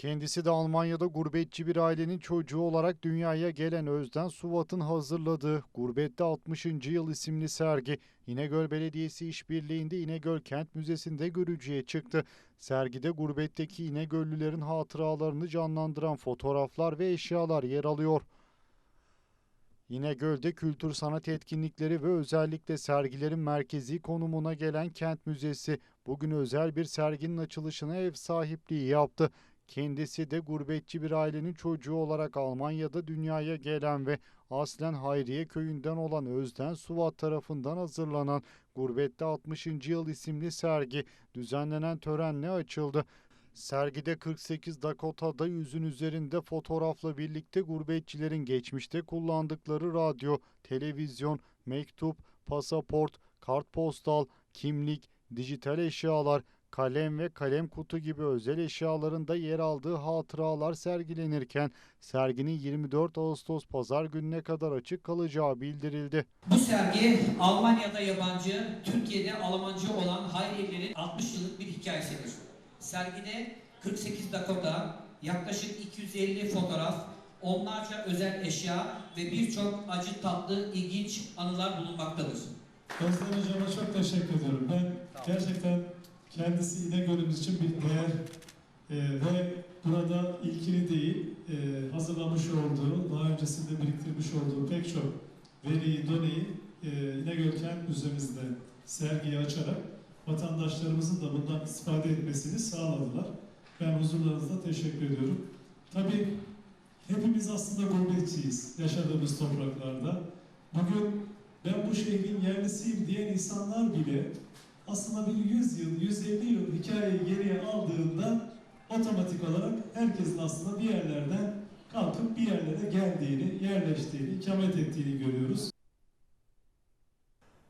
Kendisi de Almanya'da gurbetçi bir ailenin çocuğu olarak dünyaya gelen Özden Suvat'ın hazırladığı Gurbette 60. Yıl isimli sergi İnegöl Belediyesi işbirliğinde İnegöl Kent Müzesi'nde görücüye çıktı. Sergide gurbetteki İnegöllülerin hatıralarını canlandıran fotoğraflar ve eşyalar yer alıyor. İnegöl'de kültür sanat etkinlikleri ve özellikle sergilerin merkezi konumuna gelen Kent Müzesi bugün özel bir serginin açılışına ev sahipliği yaptı. Kendisi de gurbetçi bir ailenin çocuğu olarak Almanya'da dünyaya gelen ve aslen Hayriye köyünden olan Özden Suvat tarafından hazırlanan Gurbette 60. Yıl isimli sergi düzenlenen törenle açıldı. Sergide 48 Dakota'da yüzün üzerinde fotoğrafla birlikte gurbetçilerin geçmişte kullandıkları radyo, televizyon, mektup, pasaport, kartpostal, kimlik, dijital eşyalar, kalem ve kalem kutu gibi özel eşyaların da yer aldığı hatıralar sergilenirken serginin 24 Ağustos pazar gününe kadar açık kalacağı bildirildi. Bu sergi Almanya'da yabancı, Türkiye'de Almancı olan Hayriyelerin 60 yıllık bir hikayesidir. Sergide 48 dakika, yaklaşık 250 fotoğraf, onlarca özel eşya ve birçok acı tatlı ilginç anılar bulunmaktadır. Özlem Hocam'a çok teşekkür ediyorum. Ben gerçekten kendisi İnegöl'ümüz için bir değer e, ve burada ilkini değil, e, hazırlamış olduğu, daha öncesinde biriktirmiş olduğu pek çok veriyi, doneyi e, İnegöl Kent Müzemizde sergiyi açarak vatandaşlarımızın da bundan istifade etmesini sağladılar. Ben huzurlarınızda teşekkür ediyorum. Tabii hepimiz aslında gurbetçiyiz yaşadığımız topraklarda. Bugün ben bu şehrin yerlisiyim diyen insanlar bile aslında bir 100 yıl, 150 yıl hikayeyi geriye aldığında otomatik olarak herkesin aslında bir yerlerden kalkıp bir yerlere geldiğini, yerleştiğini, ikamet ettiğini görüyoruz.